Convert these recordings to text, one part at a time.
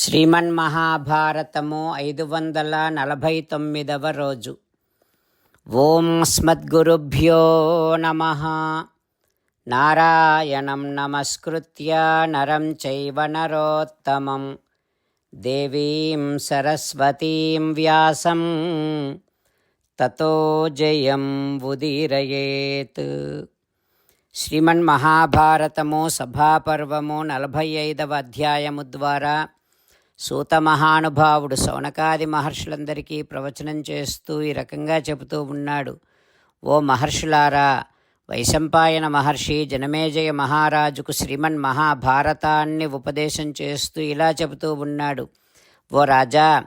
శ్రీమన్మహాభారతము ఐదు వందల నలభై తొమ్మిదవ రోజు. ఓం స్మద్గురుభ్యో నమ. నారాయణం నమస్కృత్య నరం చైవ నరోత్తమం. దేవీం సరస్వతీం వ్యాసం. తతో జయం ఉదీరయేత్. శ్రీమన్మహాభారతము సభాపర్వము నలభై ఐదవ అధ్యాయము ద్వారా సూత మహానుభావుడు సౌనకాది మహర్షులందరికీ ప్రవచనం చేస్తూ ఈ రకంగా చెబుతూ ఉన్నాడు. ఓ మహర్షులారా వైశంపాయన మహర్షి జనమేజయ మహారాజుకు శ్రీమన్ మహాభారతాన్ని ఉపదేశం చేస్తూ ఇలా చెబుతూ ఉన్నాడు. ఓ రాజా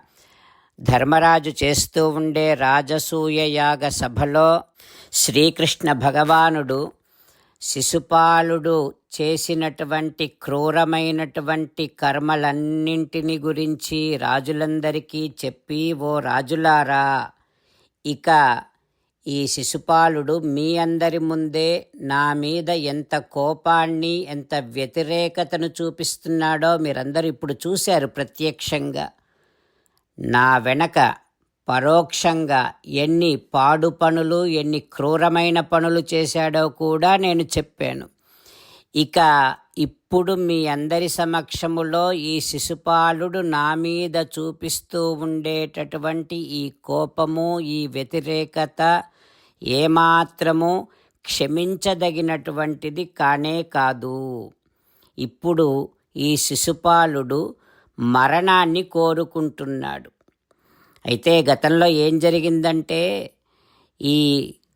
ధర్మరాజు చేస్తూ ఉండే రాజసూయ యాగ సభలో శ్రీకృష్ణ భగవానుడు శిశుపాలుడు చేసినటువంటి క్రూరమైనటువంటి కర్మలన్నింటిని గురించి రాజులందరికీ చెప్పి ఓ రాజులారా ఇక ఈ శిశుపాలుడు మీ అందరి ముందే నా మీద ఎంత కోపాన్ని ఎంత వ్యతిరేకతను చూపిస్తున్నాడో మీరందరూ ఇప్పుడు చూశారు ప్రత్యక్షంగా. నా వెనక పరోక్షంగా ఎన్ని పాడు పనులు ఎన్ని క్రూరమైన పనులు చేశాడో కూడా నేను చెప్పాను. ఇక ఇప్పుడు మీ అందరి సమక్షములో ఈ శిశుపాలుడు నా మీద చూపిస్తూ ఉండేటటువంటి ఈ కోపము ఈ వ్యతిరేకత ఏమాత్రము క్షమించదగినటువంటిది కానే కాదు. ఇప్పుడు ఈ శిశుపాలుడు మరణాన్ని కోరుకుంటున్నాడు. అయితే గతంలో ఏం జరిగిందంటే ఈ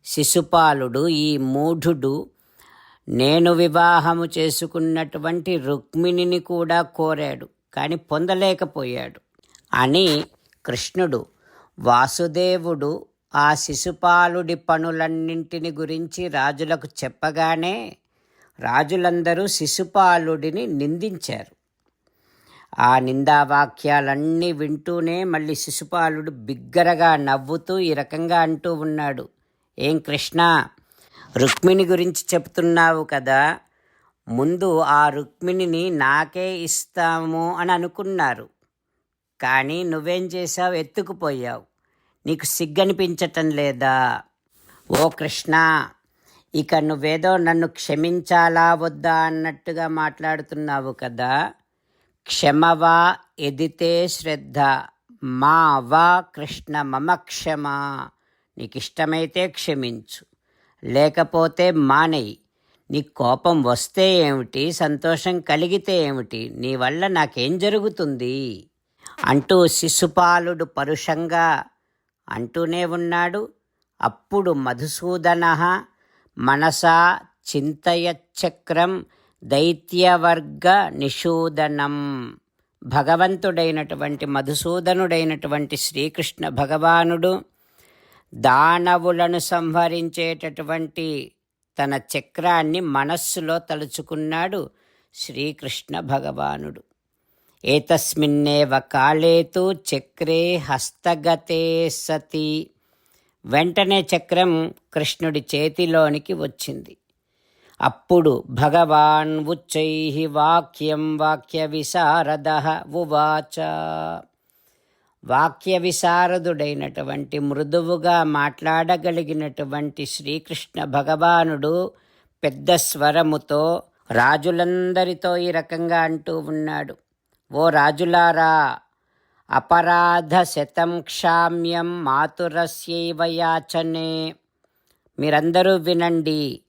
శిశుపాలుడు ఈ మూఢుడు నేను వివాహము చేసుకున్నటువంటి రుక్మిణిని కూడా కోరాడు కానీ పొందలేకపోయాడు. అని కృష్ణుడు వాసుదేవుడు ఆ శిశుపాలుడి పనులన్నింటిని గురించి రాజులకు చెప్పగానే రాజులందరూ శిశుపాలుడిని నిందించారు. ఆ నిందావాక్యాలన్నీ వింటూనే మళ్ళీ శిశుపాలుడు బిగ్గరగా నవ్వుతూ ఈ రకంగా అంటూ ఉన్నాడు. ఏం కృష్ణ రుక్మిణి గురించి చెప్తున్నావు కదా. ముందు ఆ రుక్మిణిని నాకే ఇస్తాము అని అనుకున్నారు. కానీ నువ్వేం చేసావు ఎత్తుకుపోయావు. నీకు సిగ్గనిపించటం లేదా? ఓ కృష్ణ ఇక నువ్వేదో నన్ను క్షమించాలా వద్దా అన్నట్టుగా మాట్లాడుతున్నావు కదా. క్షమవా ఎదితే శ్రద్ధ మా వా కృష్ణ మమ క్షమ. నీకు ఇష్టమైతే క్షమించు లేకపోతే మానేయి. నీ కోపం వస్తే ఏమిటి సంతోషం కలిగితే ఏమిటి నీ వల్ల నాకేం జరుగుతుంది? అంటూ శిశుపాలుడు పరుషంగా అంటూనే ఉన్నాడు. అప్పుడు మధుసూదన మనసా చింతయచక్రం దైత్యవర్గ నిషూదనం. భగవంతుడైనటువంటి మధుసూదనుడైనటువంటి శ్రీకృష్ణ భగవానుడు దానవులను సంహరించేటటువంటి తన చక్రాన్ని మనస్సులో తలుచుకున్నాడు శ్రీకృష్ణ భగవానుడు. ఏతస్మిన్నేవ కాళేతు చక్రే హస్తగతే సతి. వెంటనే చక్రం కృష్ణుడి చేతిలోనికి వచ్చింది. అప్పుడు భగవాన్ ఉచ్చై వాక్యం వాక్య విశారద ఉవాచ. వాక్య విశారదుడైనటువంటి మృదువుగా మాట్లాడగలిగినటువంటి శ్రీకృష్ణ భగవానుడు పెద్ద స్వరముతో రాజులందరితో ఈ రకంగా అంటూ ఉన్నాడు. ఓ రాజులారా అపరాధ శతం క్షామ్యం మాతురస్యైవ యాచనే. మీరందరూ వినండి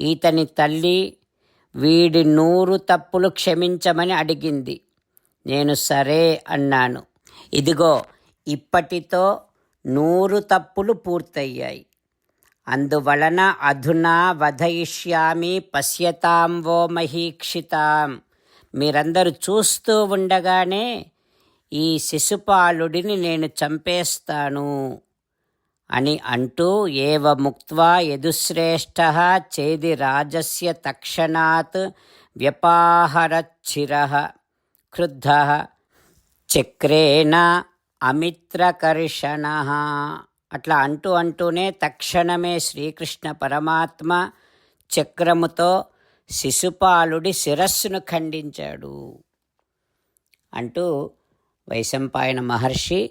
ఈతని తల్లి వీడి నూరు తప్పులు క్షమించమని అడిగింది. నేను సరే అన్నాను. ఇదిగో ఇప్పటితో నూరు తప్పులు పూర్తయ్యాయి. అందువలన అధునా వధయిష్యామి పశ్యతాం వో మహీక్షితాం. మీరందరూ చూస్తూ ఉండగానే ఈ శిశుపాలుడిని నేను చంపేస్తాను. అని అంటూ ఏవ ముక్త్వా యదుశ్రేష్ట చేది రాజస్య తక్షణాత్ వ్యపాహరచ్చిర క్రుద్ధ. చక్రేణ అమిత్రకర్షణ. అట్లా అంటూ అంటూనే తక్షణమే శ్రీకృష్ణ పరమాత్మ చక్రముతో శిశుపాలుడి శిరస్సును ఖండించాడు. అంటూ వైశంపాయన మహర్షి